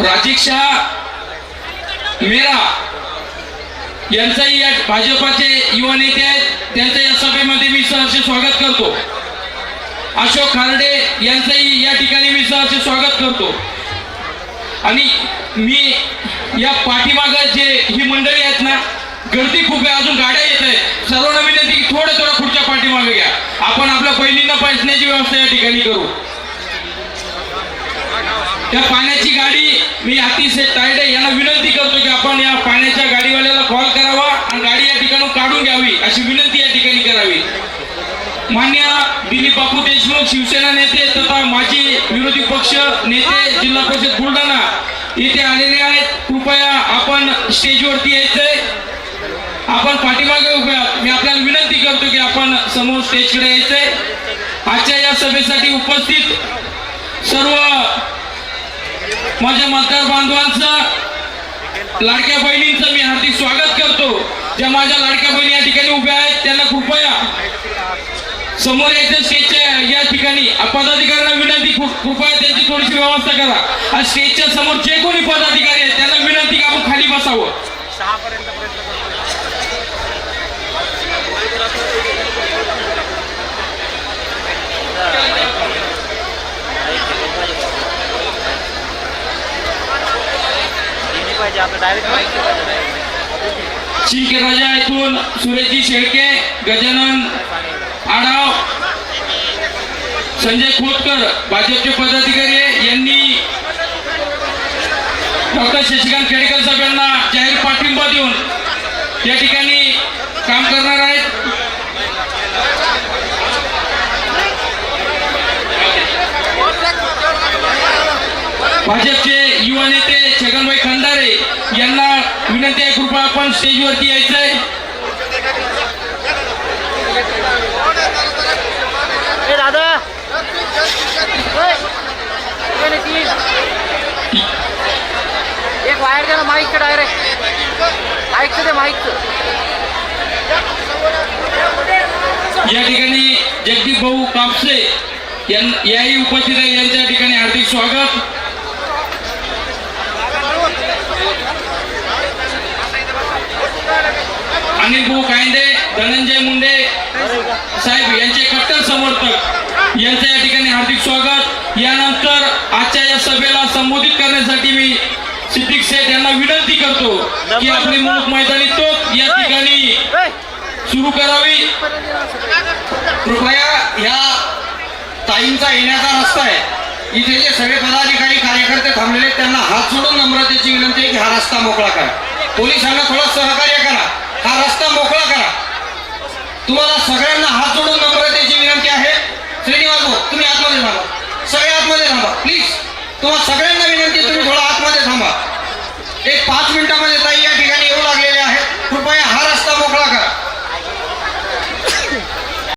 राजीक शाह मेरा यांचाही या भाजपाचे युवा नेते आहेत. त्यांचं या सभेमध्ये मी सहर्ष स्वागत करतो. अशोक खारडे यांचंही या ठिकाणी मी सहर्ष स्वागत करतो. आणि मी या पाठीमाग जे ही मंडळी आहेत ना गर्दी खूप आहे. अजून गाड्या येत आहेत. सर्वांना विनंती थोडं थोडं खुर्च्या पाठीमागे घ्या. आपण आपल्या बहिणींना पैसण्याची व्यवस्था या ठिकाणी करू. त्या पाण्याची गाडी मी अतिशय तायडे यांना विनंती करतो की आपण या पाण्याच्या गाडीवाल्याला कॉल करावा आणि गाडी या ठिकाणून काढून घ्यावी. अशी विनंती या ठिकाणी करावी. मान्य दिलीप बापू देशमुख शिवसेना नेते तथा माजी विरोधी पक्ष नेते जिल्हा परिषद बुलढाणा येथे आलेले आहेत. कृपया आपण स्टेजवरती यायचंय. आपण पाठीमागे उभ्या मी आपल्याला विनंती करतो की आपण समोर स्टेजकडे यायचंय. आजच्या या सभेसाठी उपस्थित सर्व माझ्या मतदार बांधवांचं लाडक्या बहिणींचं मी हार्दिक स्वागत करतो. ज्या माझ्या लाडक्या बहिणी या ठिकाणी उभ्या आहेत त्यांना कृपया समोर यायचं स्टेजच्या या ठिकाणी. पदाधिकाऱ्यांना विनंती कृपया त्यांची थोडीशी व्यवस्था करा. आणि स्टेजच्या समोर जे कोणी पदाधिकारी आहेत त्यांना विनंती आपण खाली बसावं? आपलं डायरेक्ट शिंके राजा इथून सुरेशजी शेळके गजानन आढाव. संजय खोतकर भाजपचे पदाधिकारी यांनी डॉक्टर शशिकांत खेडेकर साहेब यांना जाहीर पाठिंबा देऊन या ठिकाणी काम करणार आहेत. भाजपचे युवा नेते छगनभाई खंडारे यांना विनंती आहे कृपया आपण स्टेजवरती यायचंय. दादा. एक वायर द्या ना माईकचं डायरेक्ट माईकचं दे माईकचं. या ठिकाणी जगदीप भाऊ कापसे याही उपस्थित आहे. यांच्या ठिकाणी हार्दिक स्वागत. अनिल भाऊ कायंदे धनंजय मुंडे साहेब यांचे कट्टर समर्थक. यांचं या ठिकाणी हार्दिक स्वागत. यानंतर आजच्या या सभेला संबोधित करण्यासाठी मी सिद्दीक शेठ यांना विनंती करतो की आपली मुख मैदानी तोप या ठिकाणी सुरू करावी. कृपया ह्या ताईंचा येण्याचा रस्ता आहे. इथे जे सगळे पदाधिकारी कार्यकर्ते थांबलेले त्यांना हात जोडून नम्रतेची विनंती आहे की हा रस्ता मोकळा करा. पोलिसांना थोडं सहकार्य करा हा रस्ता मोकळा करा तुम्हाला सगळ्यांना हात जोडून नम्रतेची विनंती आहे. श्रीनिवास भाऊ तुम्ही आतमध्ये थांबा. सगळे आतमध्ये थांबा. प्लीज तुम्हाला सगळ्यांना विनंती तुम्ही थोडा आतमध्ये थांबा. एक पाच मिनिटामध्ये ताई